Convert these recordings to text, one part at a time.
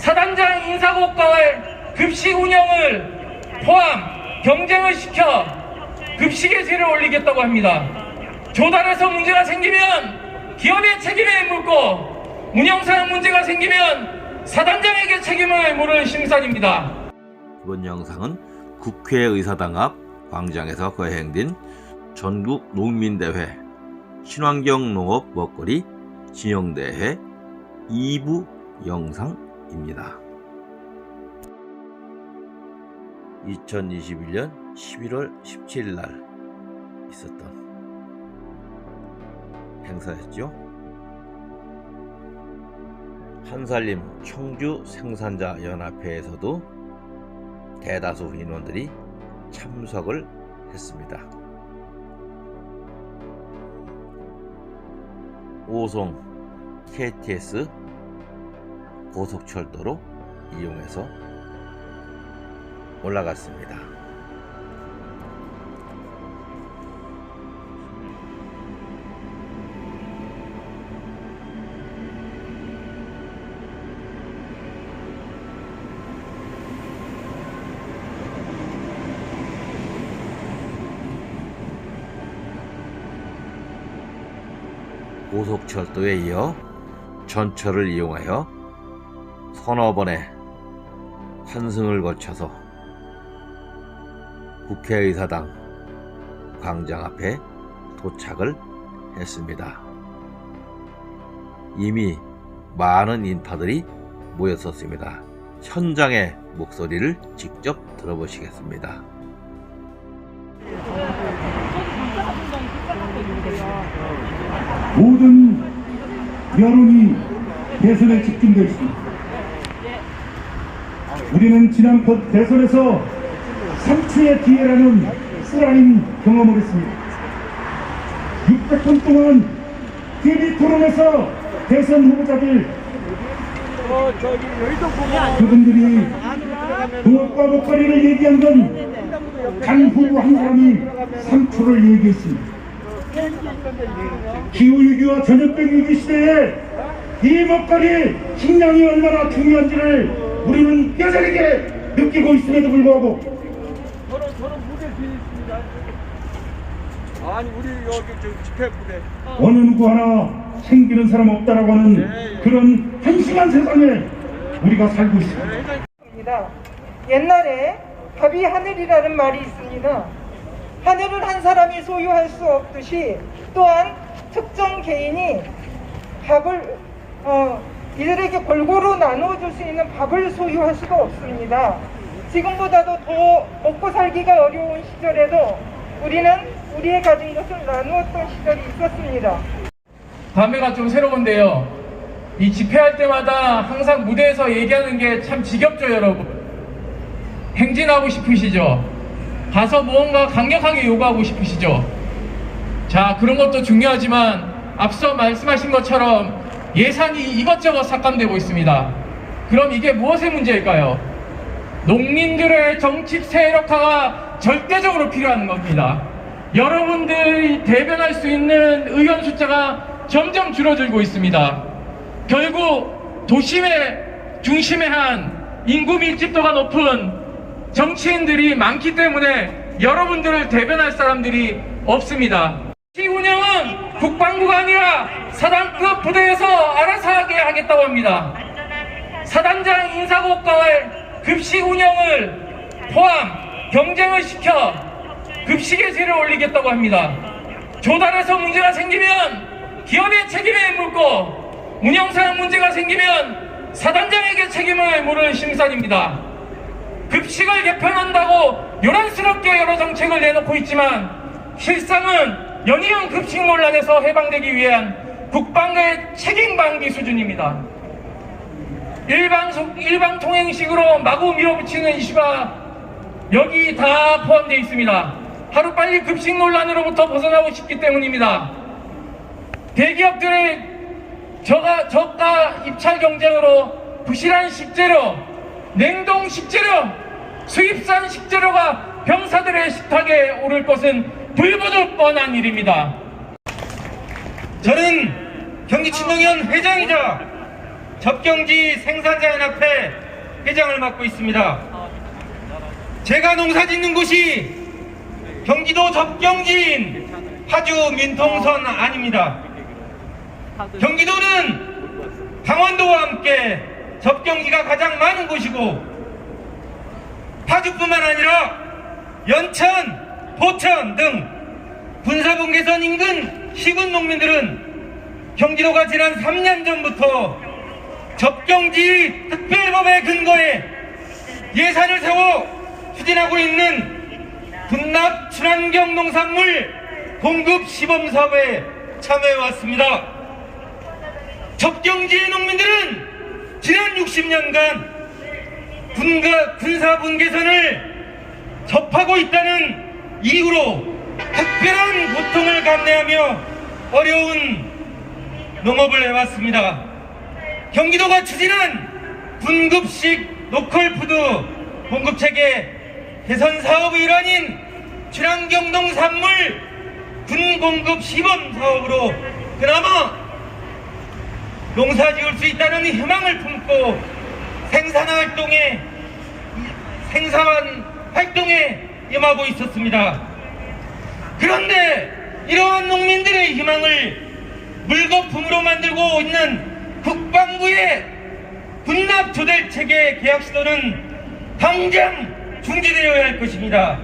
사단장 인사고과의 급식 운영을 포함 경쟁을 시켜 급식의 질을 올리겠다고 합니다. 조달에서 문제가 생기면 기업의 책임을 묻고 운영상 문제가 생기면 사단장에게 책임을 물을 심산입니다. 이번 영상은 국회의사당 앞 광장에서 거행된 전국 농민대회 친환경 농업 먹거리 진영대회 2부 영상 입니다. 2021년 11월 17일 날 있었던 행사였죠. 한살림 청주 생산자 연합회에서도 대다수 인원들이 참석을 했습니다. 오송 KTS 고속철도로 이용해서 올라갔습니다. 고속철도에 이어 전철을 이용하여 서너 번의 환승을 거쳐서 국회의사당 광장 앞에 도착을 했습니다. 이미 많은 인파들이 모였었습니다. 현장의 목소리를 직접 들어보시겠습니다. 모든 여론이 대선에 집중되어 있습니다. 우리는 지난 곧 대선에서 3초의 기회라는 쓰라린 경험을 했습니다. 600분 동안 TV 토론에서 대선 후보자들 그분들이 무엇과 목걸이를 얘기한 건 간 후보 한 사람이 3초를 얘기했습니다. 기후위기와 전염병 위기 시대에 이 먹거리 식량이 얼마나 중요한지를 우리는 뼈저리게 느끼고 있음에도 불구하고 저는 저는 무대 뒤에 있습니다. 아니 우리 여기 저 집회 부대. 어느 누구 하나 챙기는 사람 없다라고 하는 그런 한심한 세상에 우리가 살고 있습니다. 입니다. 옛날에 밥이 하늘이라는 말이 있습니다. 하늘은 한 사람이 소유할 수 없듯이 또한 특정 개인이 밥을 어, 이들에게 골고루 나누어줄 수 있는 밥을 소유할 수가 없습니다. 지금보다도 더 먹고 살기가 어려운 시절에도 우리는 우리의 가진 것을 나누었던 시절이 있었습니다. 담배가 좀 새로운데요. 이 집회할 때마다 항상 무대에서 얘기하는 게 참 지겹죠, 여러분. 행진하고 싶으시죠? 가서 무언가 강력하게 요구하고 싶으시죠? 자, 그런 것도 중요하지만 앞서 말씀하신 것처럼 예산이 이것저것 삭감되고 있습니다. 그럼 이게 무엇의 문제일까요? 농민들의 정치 세력화가 절대적으로 필요한 겁니다. 여러분들이 대변할 수 있는 의원 숫자가 점점 줄어들고 있습니다. 결국 도심의 중심에 한 인구 밀집도가 높은 정치인들이 많기 때문에 여러분들을 대변할 사람들이 없습니다. 이 운영은 국방부가 아니라 사단급 부대에서 알아서 하게 하겠다고 합니다. 사단장 인사고과의 급식 운영을 포함 경쟁을 시켜 급식의 질을 올리겠다고 합니다. 조달에서 문제가 생기면 기업의 책임을 묻고 운영상 문제가 생기면 사단장에게 책임을 물을 심산입니다. 급식을 개편한다고 요란스럽게 여러 정책을 내놓고 있지만 실상은 연이은 급식 논란에서 해방되기 위한 국방의 책임 방기 수준입니다. 일반, 소- 일반 통행식으로 마구 밀어붙이는 이슈가 여기 다 포함되어 있습니다. 하루빨리 급식 논란으로부터 벗어나고 싶기 때문입니다. 대기업들의 저가, 저가 입찰 경쟁으로 부실한 식재료, 냉동 식재료, 수입산 식재료가 병사들의 식탁에 오를 것은 불보듯 뻔한 일입니다. 저는 경기친노위원 회장이자 접경지 생산자연합회 회장을 맡고 있습니다. 제가 농사 짓는 곳이 경기도 접경지인 파주 민통선 아닙니다. 경기도는 강원도와 함께 접경지가 가장 많은 곳이고 파주뿐만 아니라 연천, 포천 등 군사분계선 인근 시군 농민들은 경기도가 지난 3년 전부터 접경지 특별법에 근거해 예산을 세워 추진하고 있는 분납 친환경 농산물 공급 시범 사업에 참여해 왔습니다. 접경지의 농민들은 지난 60년간 군가, 군사 분계선을 접하고 있다는 이유로 특별한 고통을 감내하며 어려운 농업을 해왔습니다. 경기도가 추진한 분급식 로컬푸드 공급체계 개선 사업의 일환인 친환경 농산물 군공급 시범 사업으로 그나마 농사 지을 수 있다는 희망을 품고 생산 활동에 생산 활동에 임하고 있었습니다. 그런데 이러한 농민들의 희망을 물거품으로 만들고 있는 국방부의 군납 조달 체계 계약 시도는 당장 중지되어야 할 것입니다.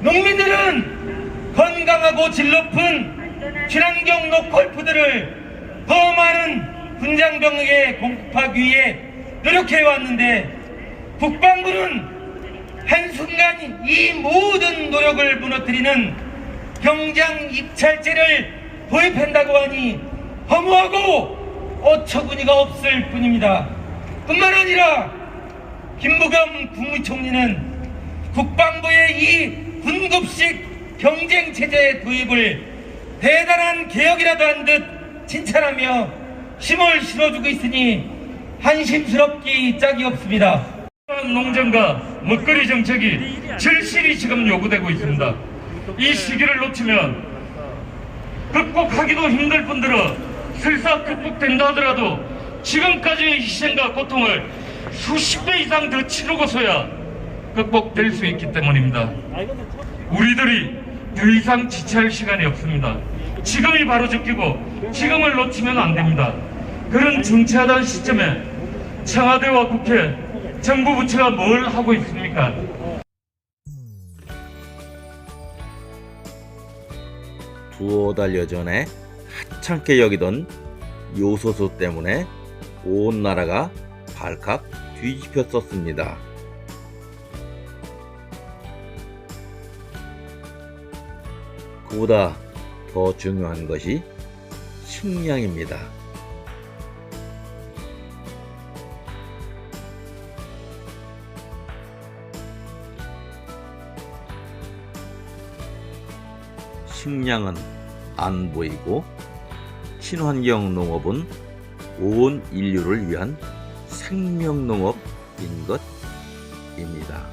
농민들은 건강하고 질 높은 친환경 로컬푸드를 더 많은 군장병에게 공급하기 위해 노력해 왔는데 국방부는 한순간 이 모든 노력을 무너뜨리는 경장 입찰제를 도입한다고 하니 허무하고 어처구니가 없을 뿐입니다. 뿐만 아니라 김부겸 국무총리는 국방부의 이 군급식 경쟁 체제 도입을 대단한 개혁이라도 한 듯 칭찬하며 힘을 실어주고 있으니 한심스럽기 짝이 없습니다. 농정과 먹거리 정책이 절실히 지금 요구되고 있습니다. 이 시기를 놓치면 극복하기도 힘들 뿐더러 설사 극복된다 하더라도 지금까지의 희생과 고통을 수십 배 이상 더 치르고서야 극복될 수 있기 때문입니다. 우리들이 더 이상 지체할 시간이 없습니다. 지금이 바로 적기고 지금을 놓치면 안 됩니다. 그런 중차하던 시점에 청와대와 국회, 정부 부처가 뭘 하고 있습니까? 두어 달여 전에 하찮게 여기던 요소수 때문에 온 나라가 발칵 뒤집혔었습니다. 그보다 더 중요한 것이 식량입니다. 식량은 안 보이고 친환경 농업은 온 인류를 위한 생명 농업인 것입니다.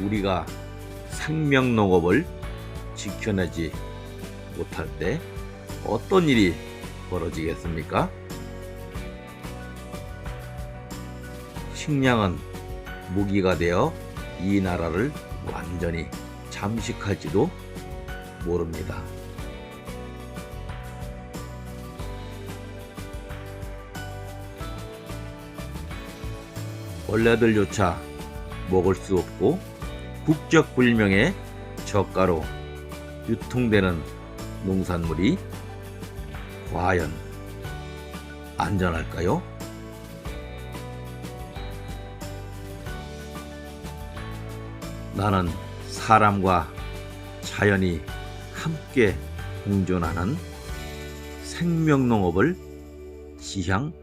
우리가 생명 농업을 지켜내지 못할 때 어떤 일이 벌어지겠습니까? 식량은 무기가 되어 이 나라를 완전히 잠식할지도 모릅니다. 벌레들조차 먹을 수 없고 국적 불명의 저가로 유통되는 농산물이 과연 안전할까요? 나는 사람과 자연이 함께 공존하는 생명농업을 지향합니다.